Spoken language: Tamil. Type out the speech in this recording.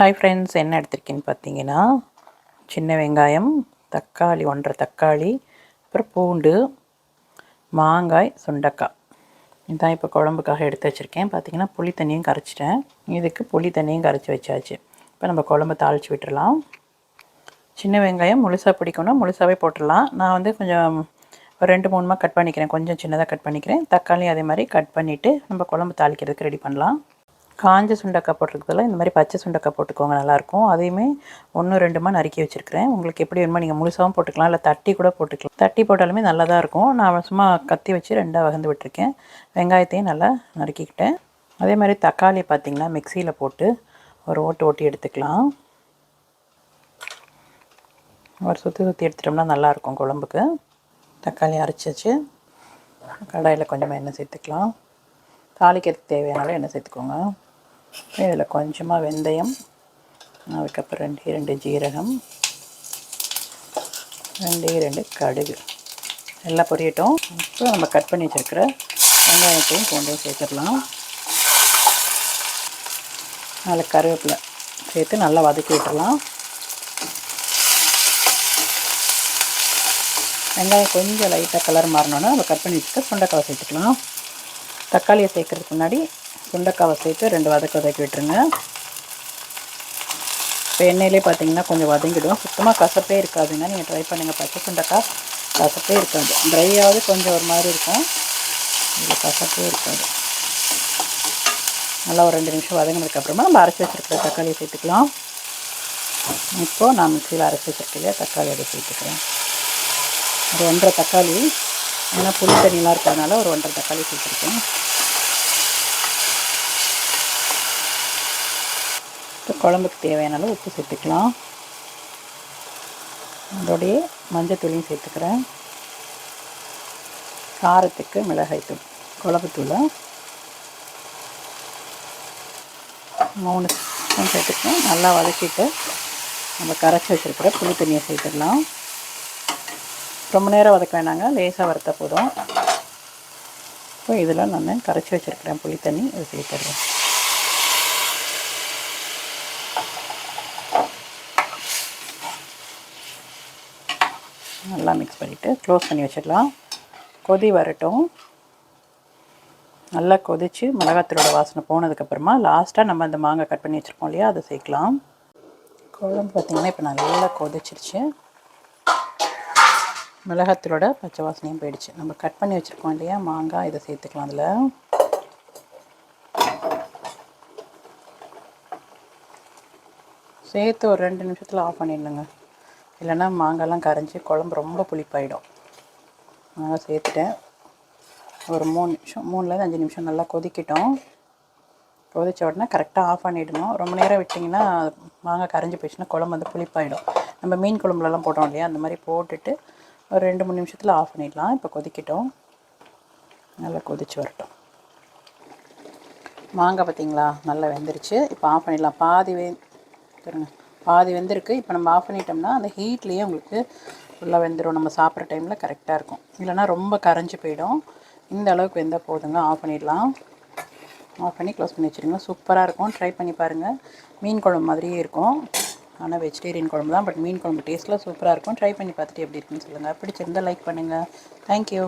ஹாய் ஃப்ரெண்ட்ஸ் என்ன எடுத்திருக்கேன்னு பார்த்தீங்கன்னா சின்ன வெங்காயம் தக்காளி ஒன்றரை தக்காளி அப்புறம் பூண்டு மாங்காய் சுண்டக்காய். இதான் இப்போ குழம்புக்காக எடுத்து வச்சுருக்கேன். பார்த்தீங்கன்னா புளி தண்ணியும் கரைச்சிட்டேன். இதுக்கு புளி தண்ணியும் கரைச்சி வச்சாச்சு. இப்போ நம்ம குழம்பு தாளித்து விட்டுறலாம். சின்ன வெங்காயம் முழுசாக பிடிக்கணும் முழுசாகவே போட்டுடலாம். நான் வந்து கொஞ்சம் ஒரு ரெண்டு மூணுமா கட் பண்ணிக்கிறேன். கொஞ்சம் சின்னதாக கட் பண்ணிக்கிறேன். தக்காளி அதே மாதிரி கட் பண்ணிவிட்டு நம்ம குழம்பு தாளிக்கிறதுக்கு ரெடி பண்ணலாம். காஞ்ச சுண்டக்காய் போட்டிருக்கிறதுல இந்த மாதிரி பச்சை சுண்டக்காய் போட்டுக்கோங்க நல்லாயிருக்கும். அதையுமே ஒன்று ரெண்டுமா நறுக்கி வச்சுருக்கிறேன். உங்களுக்கு எப்படி வேணுமோ நீங்கள் முழுசாகவும் போட்டுக்கலாம் இல்லை தட்டி கூட போட்டுக்கலாம். தட்டி போட்டாலுமே நல்லா தான் இருக்கும். நான் சும்மா கத்தி வச்சு ரெண்டாக வகந்து விட்டுருக்கேன். வெங்காயத்தையும் நல்லா நறுக்கிக்கிட்டேன். அதே மாதிரி தக்காளி பார்த்திங்கன்னா மிக்சியில் போட்டு ஒரு ஓட்டு ஓட்டி எடுத்துக்கலாம். ஒரு சுற்றி சுற்றி எடுத்துட்டோம்னா நல்லாயிருக்கும் குழம்புக்கு. தக்காளி அரைச்சாச்சு. கடாயில் கொஞ்சமாக எண்ணெய் சேர்த்துக்கலாம். தாளிக்கிறதுக்கு தேவையான எண்ணெய் சேர்த்துக்கோங்க. இதில் கொஞ்சமாக வெந்தயம் அதுக்கப்புறம் ரெண்டு ரெண்டு ஜீரகம் ரெண்டு ரெண்டு கடுகு. எல்லாம் பொரியட்டும். இப்போ நம்ம கட் பண்ணி வச்சுருக்கிற வெங்காயத்தையும் பூண்டையும் சேர்த்துடலாம். அதில் கருவேப்பிலை சேர்த்து நல்லா வதக்கி விட்டுடலாம். வெங்காயம் கொஞ்சம் லைட்டாக கலர் மாறினோன்னா நம்ம கட் பண்ணி வச்சுட்டு சுண்டைக்காய் சேர்த்துக்கலாம். தக்காளியை சேர்க்குறதுக்கு முன்னாடி சுண்டைக்காவை சேர்த்து ரெண்டு வதக்க வதக்கி விட்டுருங்க. இப்போ எண்ணெயிலே பார்த்தீங்கன்னா கொஞ்சம் வதங்கிடும். சுத்தமாக கசப்பே இருக்காதுங்க. நீங்கள் ட்ரை பண்ணுங்கள் பச்சை சுண்டைக்காய் கசப்பே இருக்காது. ட்ரையாவது கொஞ்சம் ஒரு மாதிரி இருக்கும். இதில் கசப்பே இருக்காது. நல்லா ஒரு ரெண்டு நிமிஷம் வதங்கினதுக்கப்புறமா நம்ம அரைச்சி வச்சுருக்கிற தக்காளியை சேர்த்துக்கலாம். இப்போது நான் மிக்சியில் அரைச்சி வச்சுருக்கலையே தக்காளி அதை சேர்த்துக்கிறேன். ஒரு ஒன்றரை தக்காளி. ஏன்னா புளி தண்ணிலாம் இருக்கிறதுனால ஒரு ஒன்றரை தக்காளி சேர்த்துருக்கேன். குழம்புக்கு தேவையான அளவு உப்பு சேர்த்துக்கலாம். அதோடைய மஞ்சத்தூளையும் சேர்த்துக்கிறேன். காரத்துக்கு மிளகாய்த்தூள் குழம்புத்தூளை மூணு ஸ்பூன் சேர்த்துக்கலாம். நல்லா வதக்கிட்டு நம்ம கரைச்சி வச்சுருக்கிற புளி தண்ணியை சேர்த்துடலாம். ரொம்ப நேரம் வதக்க வேணாங்க லேசாக வறுத்த போதும். இப்போ இதெல்லாம் நான் கரைச்சி வச்சுருக்கிறேன் புளி தண்ணி இதை சேர்த்துடுறேன். நல்லா மிக்ஸ் பண்ணிவிட்டு க்ளோஸ் பண்ணி வச்சிடலாம். கொதி வரட்டும். நல்லா கொதித்து மிளகாத்தூளோட வாசனை போனதுக்கப்புறமா லாஸ்ட்டாக நம்ம அந்த மாங்காய் கட் பண்ணி வச்சுருக்கோம் இல்லையா அதை சேர்க்கலாம். குழம்பு பார்த்திங்கன்னா இப்போ நல்லா கொதிச்சிருச்சு. மிளகாத்தூளோட பச்சை வாசனையும் போயிடுச்சு. நம்ம கட் பண்ணி வச்சுருக்கோம் இல்லையா மாங்காய் இதை சேர்த்துக்கலாம் அதில். சேர்த்து ஒரு ரெண்டு நிமிஷத்தில் ஆஃப் பண்ணிடணுங்க. இல்லைன்னா மாங்காய்லாம் கரைஞ்சி குழம்பு ரொம்ப புளிப்பாயிடும். அதனால் சேர்த்துட்டேன். ஒரு மூணு நிமிஷம் மூணுலேருந்து அஞ்சு நிமிஷம் நல்லா கொதிக்கிட்டோம். கொதித்த உடனே கரெக்டாக ஆஃப் பண்ணிவிடணும் ரொம்ப நேரம் விட்டிங்கன்னா மாங்காய் கரைஞ்சி போயிடுச்சுன்னா குழம்பு வந்து புளிப்பாயிடும். நம்ம மீன் குழம்புலலாம் போட்டோம் இல்லையா அந்த மாதிரி போட்டுட்டு ஒரு ரெண்டு மூணு நிமிஷத்தில் ஆஃப் பண்ணிடலாம். இப்போ கொதிக்கிட்டோம். நல்லா கொதிச்சு வரட்டும். மாங்காய் பார்த்திங்களா நல்லா வெந்துருச்சு. இப்போ ஆஃப் பண்ணிடலாம். பாதி வே பாருங்க. பாதி வெந்திருக்கு. இப்போ நம்ம ஆஃப் பண்ணிட்டோம்னா அந்த ஹீட்லேயே உங்களுக்கு ஃபுல்லாக வெந்துடும் நம்ம சாப்பிட்ற டைமில் கரெக்டாக இருக்கும். இல்லைனா ரொம்ப கரைஞ்சி போயிடும். இந்த அளவுக்கு வெந்தால் போதுங்க. ஆஃப் பண்ணிடலாம். ஆஃப் பண்ணி க்ளோஸ் பண்ணி வச்சுருங்க. சூப்பராக இருக்கும். ட்ரை பண்ணி பாருங்கள் மீன் குழம்பு மாதிரியே இருக்கும். ஆனால் வெஜிடேரியன் குழம்பு தான் பட் மீன் குழம்பு டேஸ்ட்டில் சூப்பராக இருக்கும். ட்ரை பண்ணி பார்த்துட்டு எப்படி இருக்குன்னு சொல்லுங்கள் பிடிச்சிருந்தால் லைக் பண்ணுங்கள் தேங்க்யூ